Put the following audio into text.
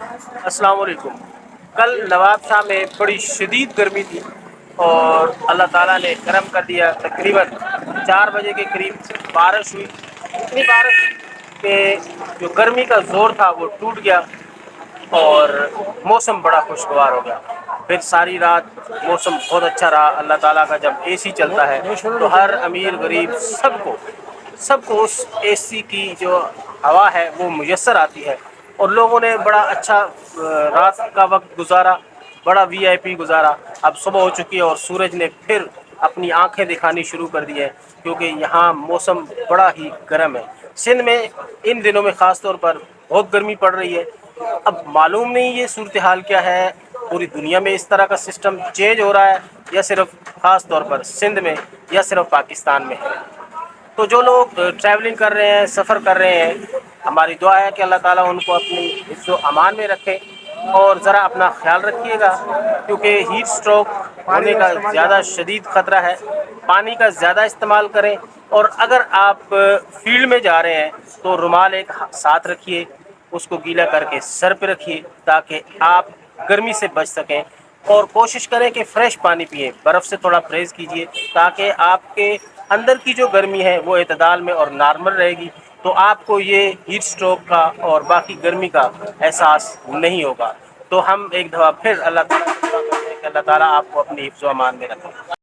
السلام علیکم۔ کل نواب شاہ میں بڑی شدید گرمی تھی اور اللہ تعالیٰ نے کرم کر دیا۔ تقریباً چار بجے کے قریب بارش ہوئی۔ اتنی بارش کہ جو گرمی کا زور تھا وہ ٹوٹ گیا اور موسم بڑا خوشگوار ہو گیا۔ پھر ساری رات موسم بہت اچھا رہا۔ اللہ تعالیٰ کا جب اے سی چلتا ہے تو ہر امیر غریب سب کو سب کو اس اے سی کی جو ہوا ہے وہ میسر آتی ہے۔ اور لوگوں نے بڑا اچھا رات کا وقت گزارا، بڑا وی آئی پی گزارا۔ اب صبح ہو چکی ہے اور سورج نے پھر اپنی آنکھیں دکھانی شروع کر دی ہے کیونکہ یہاں موسم بڑا ہی گرم ہے۔ سندھ میں ان دنوں میں خاص طور پر بہت گرمی پڑ رہی ہے۔ اب معلوم نہیں یہ صورتحال کیا ہے۔ پوری دنیا میں اس طرح کا سسٹم چینج ہو رہا ہے، یا صرف خاص طور پر سندھ میں، یا صرف پاکستان میں۔ ہے تو جو لوگ ٹریولنگ کر رہے ہیں، سفر کر رہے ہیں ہماری دعا ہے کہ اللہ تعالیٰ ان کو اپنی حفظ و امان میں رکھے اور ذرا اپنا خیال رکھیے گا، کیونکہ ہیٹ اسٹروک ہونے کا زیادہ شدید خطرہ ہے، پانی کا زیادہ استعمال کریں اور اگر آپ فیلڈ میں جا رہے ہیں تو رومال ایک ساتھ رکھیے، اس کو گیلا کر کے سر پہ رکھیے تاکہ آپ گرمی سے بچ سکیں اور کوشش کریں کہ فریش پانی پئیں برف سے تھوڑا پرہیز کیجیے تاکہ آپ کے اندر کی جو گرمی ہے وہ اعتدال میں اور نارمل رہے گی۔ تو آپ کو یہ ہیٹ اسٹروک کا اور باقی گرمی کا احساس نہیں ہوگا۔ تو ہم ایک دفعہ پھر اللہ تعالیٰ کہ اللہ تعالیٰ آپ کو اپنی حفظ و امان میں رکھیں